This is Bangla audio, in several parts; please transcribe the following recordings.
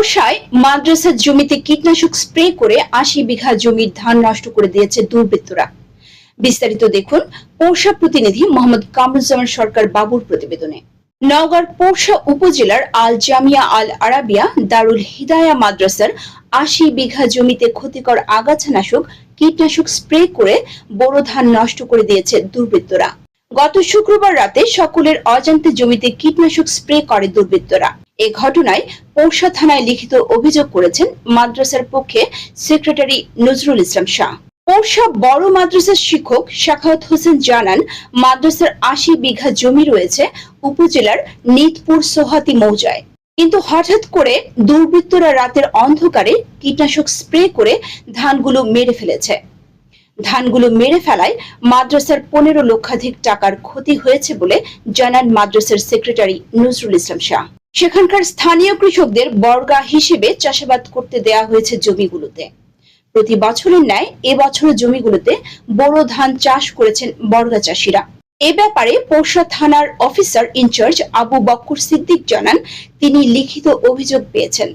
পোরশায় মাদ্রাসার জমিতে কীটনাশক স্প্রে করে আশি বিঘা জমির ধান নষ্ট করে দিয়েছে দুর্বৃত্তরা। বিস্তারিত দেখুন পোরশা প্রতিনিধি মোহাম্মদ কামরুজ্জামান সরকার বাবুর প্রতিবেদনে। নওগাঁর পোরশা উপজেলার আল জামিয়া আল আরাবিয়া দারুল হিদায়া মাদ্রাসার আশি বিঘা জমিতে ক্ষতিকর আগাছানাশক কীটনাশক স্প্রে করে বোরো ধান নষ্ট করে দিয়েছে দুর্বৃত্তরা। গত শুক্রবার রাতে সকলের অজান্তে জমিতে কীটনাশক স্প্রে করে দুর্বৃত্তরা। এ ঘটনায় পৌষা থানায় লিখিত অভিযোগ করেছেন মাদ্রাসার পক্ষে সেক্রেটারি নজরুল ইসলাম শাহ। পৌষা বড় মাদ্রাসার শিক্ষক শাখাওয়াত হোসেন জানান, মাদ্রাসার আশি বিঘা জমি রয়েছে উপজেলার নিতপুর সোহাতি মৌজায়। কিন্তু হঠাৎ করে দুর্বৃত্তরা রাতের অন্ধকারে কীটনাশক স্প্রে করে ধানগুলো মেরে ফেলেছে। ধানগুলো মেরে ফেলায় মাদ্রাসার পনেরো লক্ষাধিক টাকার ক্ষতি হয়েছে বলে জানান মাদ্রাসার সেক্রেটারি নজরুল ইসলাম শাহ। সেখানকার স্থানীয় কৃষকদের বর্গা হিসেবে চাষাবাদ করতে দেয়া হয়েছে জমিগুলোতে। প্রতি বছরের ন্যায় এবছর জমিগুলোতে বোরো ধান চাষ করেছেন বর্গা চাষিরা। এ ব্যাপারে পোরশা থানার officer in charge Abu Bakkar Siddique জানান তিনি লিখিত অভিযোগ পেয়েছেন।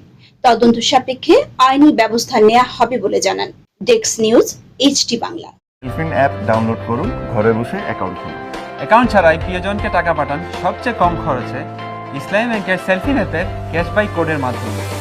তদন্ত সাপেক্ষে আইনি ব্যবস্থা নেওয়া হবে বলে জানান। ডেক্স নিউজ এইচটি বাংলা। ইফিন অ্যাপ ডাউনলোড করুন ঘরে বসে অ্যাকাউন্ট খুলুন। অ্যাকাউন্ট ছাড়াই প্রিয়জনকে টাকা পাঠান সবচেয়ে কম খরচে ইসলামী ব্যাংকের সেলফি নেতের ক্যাশবাই কোডের মাধ্যমে।